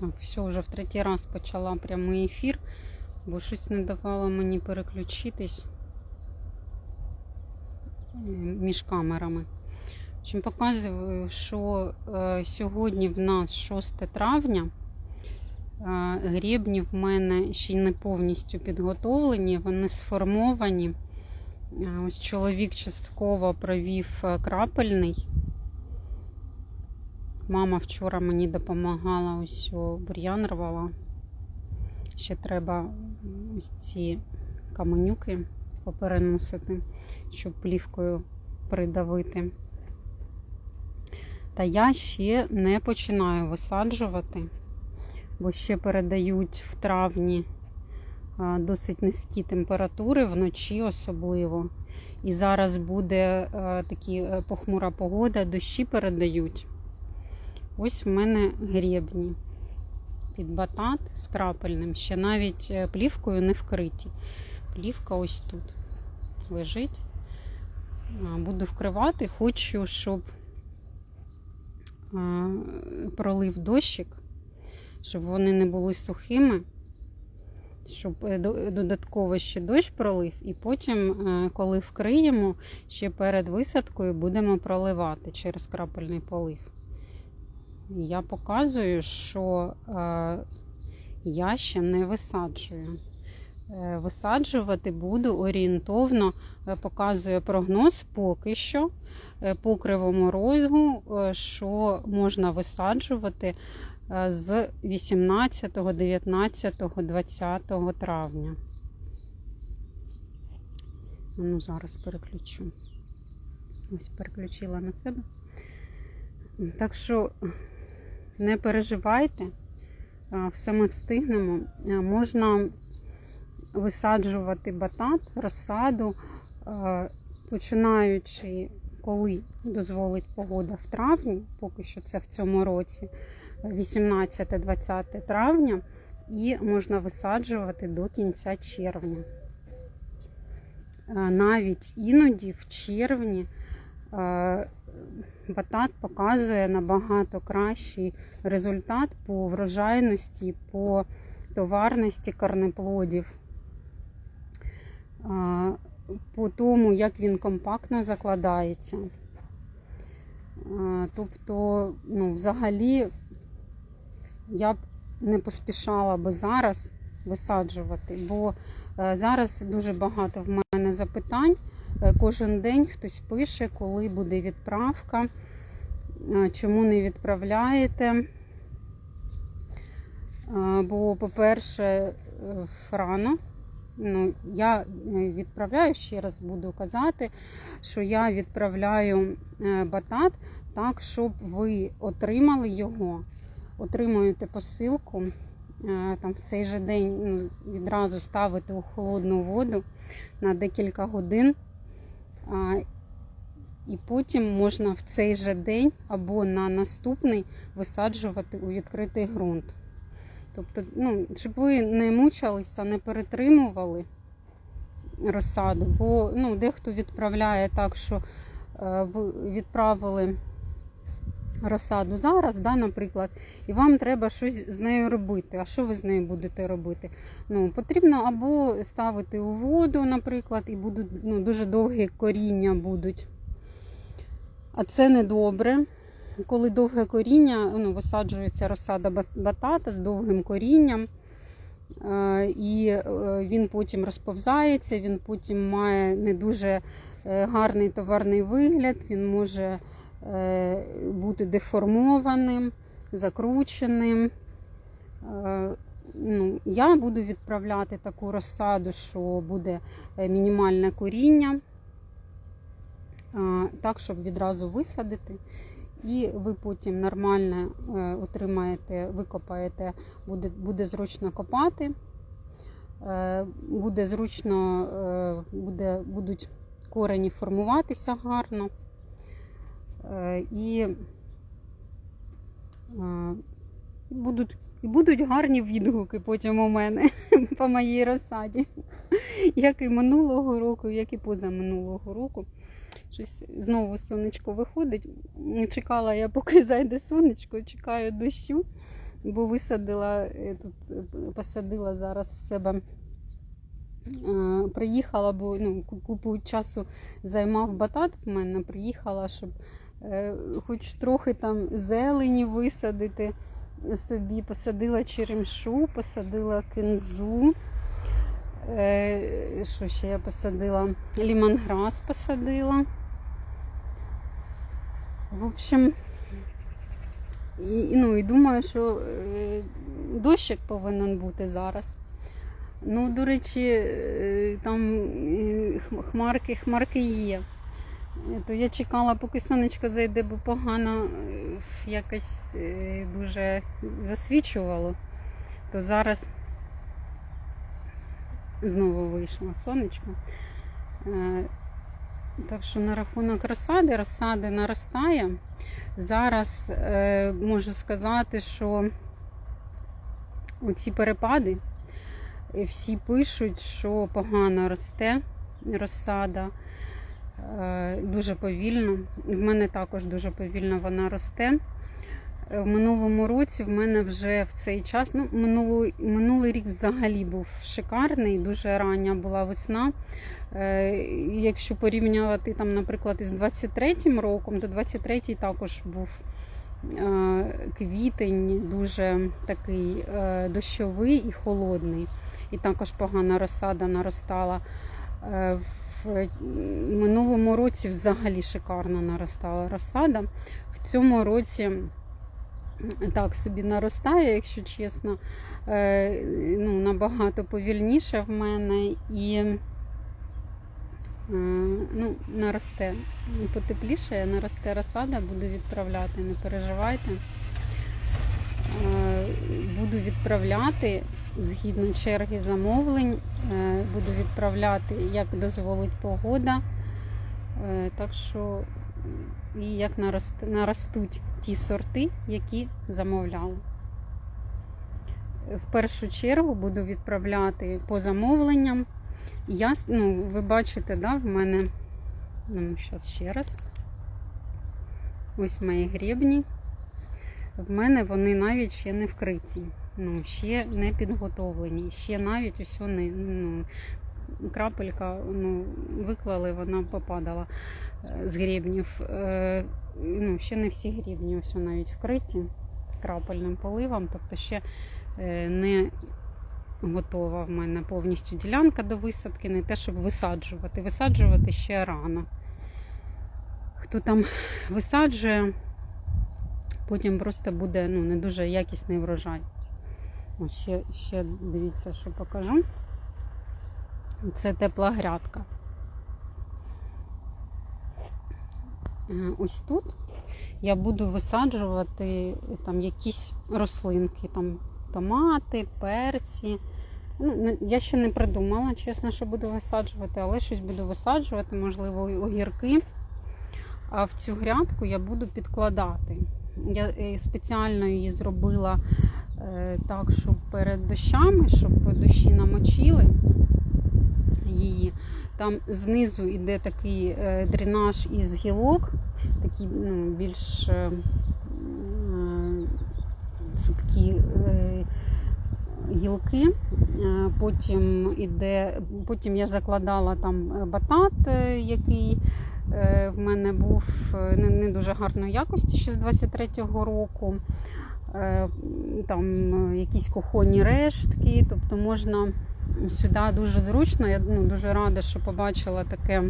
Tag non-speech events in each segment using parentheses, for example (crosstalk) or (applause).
Так, все, вже в третій раз почала прямий ефір, бо щось не давало мені переключитись між камерами. Общем, показую, що е, сьогодні в нас 6 травня. Е, Гребні в мене ще й не повністю підготовлені, вони сформовані. Е, Ось чоловік частково провів е, крапельний. Мама вчора мені допомагала ось бур'ян рвала. Ще треба ось ці каменюки попереносити, щоб плівкою придавити. Та я ще не починаю висаджувати, бо ще передають в травні досить низькі температури, вночі особливо. І зараз буде е, такі е, похмура погода, дощі передають. Ось в мене гребні під батат з крапельним, ще навіть е, плівкою не вкриті. Плівка ось тут лежить. Буду вкривати, хочу, щоб пролив дощик, щоб вони не були сухими, щоб е, додатково ще дощ пролив, і потім, е, коли вкриємо, ще перед висадкою будемо проливати через крапельний полив. Я показую, що е, я ще не висаджую. Е, Висаджувати буду орієнтовно, е, показує прогноз поки що по кривому розгу, що можна висаджувати з 18, 19, 20 травня. Ну, зараз переключу. Ось переключила на себе. Так що не переживайте, все ми встигнемо. Можна висаджувати батат, розсаду, починаючи, коли дозволить погода в травні, поки що це в цьому році, 18-20 травня, і можна висаджувати до кінця червня. Навіть іноді в червні батат показує набагато кращий результат по врожайності, по товарності корнеплодів, по тому, як він компактно закладається. Тобто, ну, взагалі, я б не поспішала би зараз висаджувати, бо е, зараз дуже багато в мене запитань. Е, Кожен день хтось пише, коли буде відправка, е, чому не відправляєте. Е, Бо, по-перше, рано. Ну, я відправляю, ще раз буду казати, що я відправляю батат так, щоб ви отримали його, отримуєте посилку. Там в цей же день ну, відразу ставити у холодну воду на декілька годин. І потім можна в цей же день або на наступний висаджувати у відкритий ґрунт. Тобто, ну, щоб ви не мучилися, не перетримували розсаду, бо ну, дехто відправляє так, що е, ви відправили розсаду зараз, да, наприклад, і вам треба щось з нею робити. А що ви з нею будете робити? Ну, потрібно або ставити у воду, наприклад, і будуть ну, дуже довгі коріння будуть. А це не добре. Коли довге коріння, ну, висаджується розсада батата з довгим корінням, е, і е, він потім розповзається, він потім має не дуже е, гарний товарний вигляд, він може бути деформованим, закрученим. Е, Ну, я буду відправляти таку розсаду, що буде е, мінімальне коріння, е, так, щоб відразу висадити. І ви потім нормально отримаєте, викопаєте, буде, буде зручно копати, буде зручно, буде, будуть корені формуватися гарно. І будуть, будуть гарні відгуки потім у мене (laughs) по моїй розсаді. Як і минулого року, як і позаминулого року. Щось знову сонечко виходить. Чекала я, поки (laughs) зайде сонечко, чекаю дощу. бо висадила е, тут, е, посадила зараз в себе. Приїхала, бо ну, купу часу займав батат в мене, приїхала, щоб хоч трохи там зелені висадити собі. Посадила черемшу, посадила кінзу. Е, що ще я посадила? Лімонграс посадила. В общем, і, ну, і думаю, що е, дощик повинен бути зараз. Ну, до речі, е, там е, хмарки, хмарки є. Е, То я чекала, поки сонечко зайде, бо погано е, якось е, дуже засвічувало. То зараз знову вийшло сонечко. Так що на рахунок розсади, розсади наростає. Зараз можу сказати, що оці перепади всі пишуть, що погано росте розсада. Е, дуже повільно. В мене також дуже повільно вона росте. Е, В минулому році в мене вже в цей час, ну, минулий, минулий рік взагалі був шикарний, дуже рання була весна. Е, Якщо порівнювати там, наприклад, із 23-м роком, то 23-й також був е, квітень, дуже такий е, дощовий і холодний. І також погана розсада наростала. Е, В минулому році взагалі шикарно наростала розсада. В цьому році так собі наростає, якщо чесно, Е, ну, набагато повільніше в мене і е, ну, наросте. Потепліше, наросте розсада, буду відправляти, не переживайте. Е, Буду відправляти згідно черги замовлень, е, буду відправляти, як дозволить погода. Е, Так що і як наростуть ті сорти, які замовляли. В першу чергу буду відправляти по замовленням. Я, ну, ви бачите, да, в мене, ну, зараз ще раз. Ось мої гребні. В мене вони навіть ще не вкриті. Ну, ще не підготовлені. Ще навіть ось вони, ну, крапелька, ну, виклали, вона попадала е, з гребнів. Е, Ну, ще не всі гребні ось навіть вкриті крапельним поливом, тобто ще е, не готова в мене повністю ділянка до висадки, не те, щоб висаджувати. Висаджувати ще рано. Хто там висаджує, потім просто буде ну, не дуже якісний врожай. Ось ще, ще дивіться, що покажу. Це тепла грядка. Е, Ось тут я буду висаджувати там якісь рослинки, там томати, перці. Ну, я ще не придумала, чесно, що буду висаджувати, але щось буду висаджувати, можливо, огірки. А в цю грядку я буду підкладати. Я е, спеціально її зробила е, так, щоб перед дощами, щоб дощі намочили її. Там знизу йде такий е, дренаж із гілок, такі ну, більш цупкі гілки. Е, Потім іде, потім я закладала там е, батат, е, який в мене був не, дуже гарної якості ще з 23-го року. Там якісь кухонні рештки, тобто можна сюди дуже зручно. Я ну, дуже рада, що побачила таке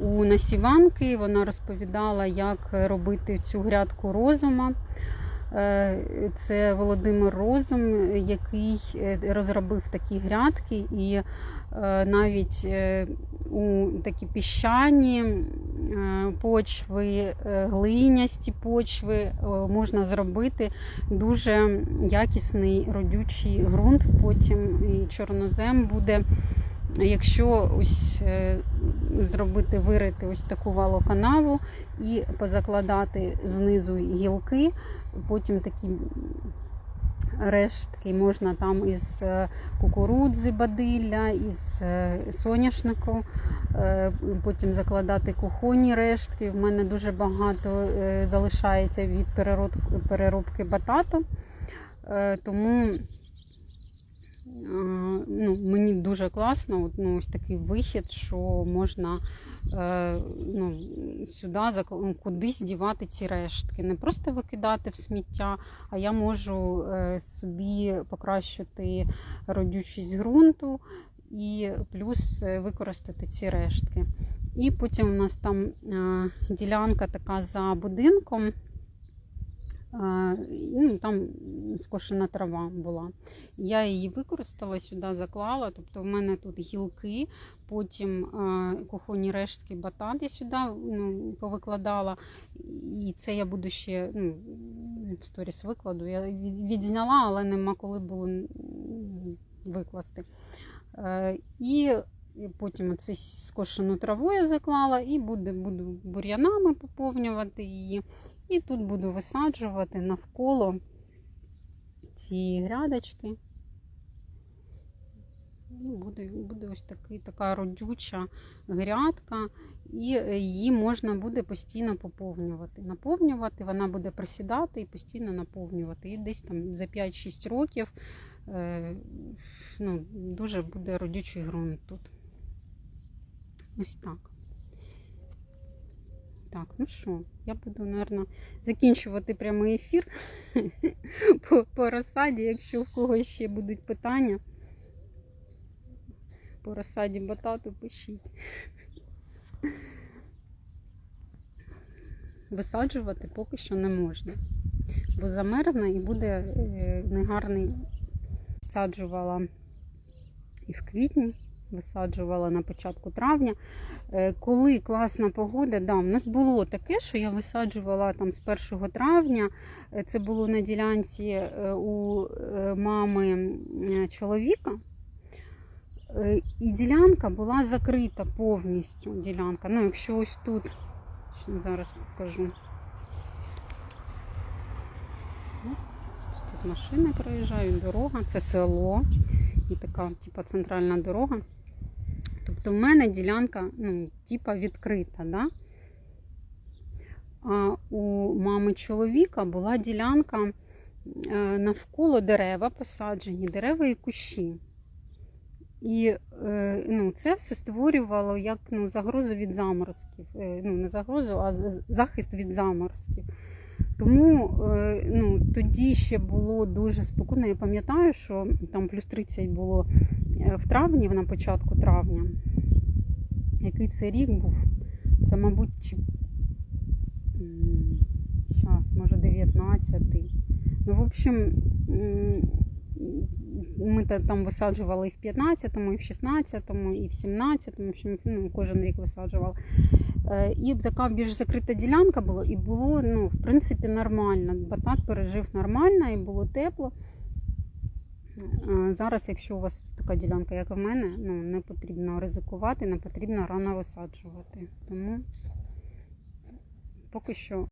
у Насіванки. Вона розповідала, як робити цю грядку розума. Е, Це Володимир Розум, який е, розробив такі грядки, і е, навіть у такі піщані почви, глинясті почви можна зробити дуже якісний родючий ґрунт. Потім і чорнозем буде. Якщо ось е, зробити, вирити ось таку валоканаву і позакладати знизу гілки, потім такі рештки можна там із е, кукурудзи бадилля, із е, соняшнику, потім закладати кухонні рештки. В мене дуже багато залишається від переробки батату. Тому ну, мені дуже класно, от, ну, ось такий вихід, що можна е, ну, сюди ну, кудись дівати ці рештки. Не просто викидати в сміття, а я можу е, собі покращити родючість ґрунту і плюс е, використати ці рештки. І потім у нас там е, ділянка така за будинком. Е, Ну, там скошена трава була. Я її використала сюди, заклала. Тобто в мене тут гілки, потім кухонні рештки батат я сюди ну, повикладала. І це я буду ще ну, в сторіс викладу. Я відзняла, але нема коли було викласти. Е, І потім оце скошену траву я заклала і буду, буду бур'янами поповнювати її. І тут буду висаджувати навколо цієї грядочки. Ну, Буде, буде ось такий, така родюча грядка, і е, її можна буде постійно поповнювати. Наповнювати, вона буде присідати і постійно наповнювати. І десь там за 5-6 років е, ну, дуже буде родючий ґрунт тут. Ось так. Так, ну що, я буду, мабуть, закінчувати прямий ефір (laughs) по, по розсаді, якщо в когось ще будуть питання. По розсаді батату пишіть. Висаджувати поки що не можна, бо замерзне і буде е, негарний. Висаджувала і в квітні, висаджувала на початку травня. Е, Коли класна погода, да, в нас було таке, що я висаджувала там з 1 травня. Е, Це було на ділянці е, у мами чоловіка. І ділянка була закрита повністю. Ділянка. Ну, якщо ось тут, зараз покажу. Тут машини проїжджають, дорога, це село і така, типа, центральна дорога. Тобто в мене ділянка, ну, типа відкрита, да? А у мами чоловіка була ділянка е, навколо дерева посаджені, дерева і кущі. І е, ну, це все створювало як ну, загрозу від заморозків. Е, ну, не загрозу, а захист від заморозків. Тому ну, тоді ще було дуже спокійно. Я пам'ятаю, що там плюс 30 було в травні, на початку травня. Який це рік був? Це, мабуть, зараз, може, 19-й. Ну, в общем, ми там висаджували і в 15-му, і в 16-му, і в 17-му. В общем, ну, кожен рік висаджували. Е, І така більш закрита ділянка була, і було, ну, в принципі, нормально. Батат пережив нормально і було тепло. Зараз, якщо у вас така ділянка, як в мене, ну, не потрібно ризикувати, не потрібно рано висаджувати. Тому поки що